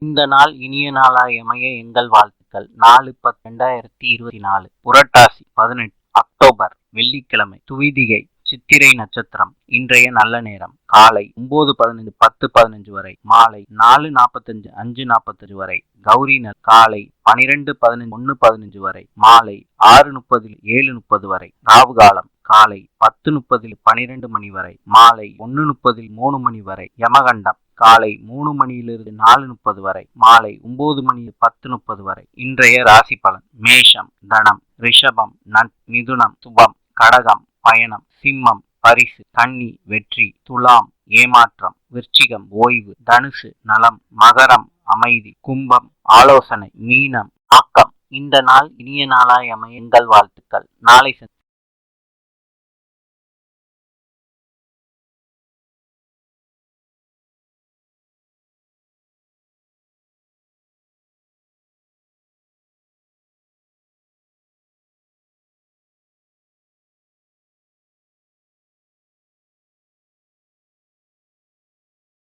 இந்த நாள் இனிய நாளாய் அமைய எங்கள் வாழ்த்துக்கள். நாலு பத்து ரெண்டாயிரத்தி இருபத்தி நாலு புரட்டாசி பதினெட்டு அக்டோபர் வெள்ளிக்கிழமை துவிதிகை சித்திரை நட்சத்திரம் இன்றைய நல்ல நேரம். காலை ஒன்பது பதினஞ்சு பத்து பதினஞ்சு வரை. மாலை நாலு நாற்பத்தஞ்சு அஞ்சு நாற்பத்தஞ்சு வரை. கௌரி காலை பனிரெண்டு பதினஞ்சு ஒன்று பதினஞ்சு வரை. மாலை ஆறு முப்பதில் ஏழு முப்பது வரை. ராவு காலம் காலை பத்து முப்பதில் பனிரெண்டு மணி வரை. மாலை ஒன்று முப்பதில் மூணு மணி வரை. யமகண்டம் காலை மூணு மணியிலிருந்து நாலு முப்பது வரை மாலை ஒன்பது மணி பத்து முப்பது வரை. இன்றைய ராசி பலன் மேஷம் தனம் ரிஷபம் நன் மிதுனம் சுபம் கடகம் பயணம் சிம்மம் பரிசு கன்னி வெற்றி துலாம் ஏமாற்றம் விருச்சிகம் ஓய்வு தனுசு நலம் மகரம் அமைதி கும்பம் ஆலோசனை மீனம் ஆக்கம். இந்த நாள் இனிய நாளாய் அமைய எங்கள் வாழ்த்துக்கள். நாளை சந்தி-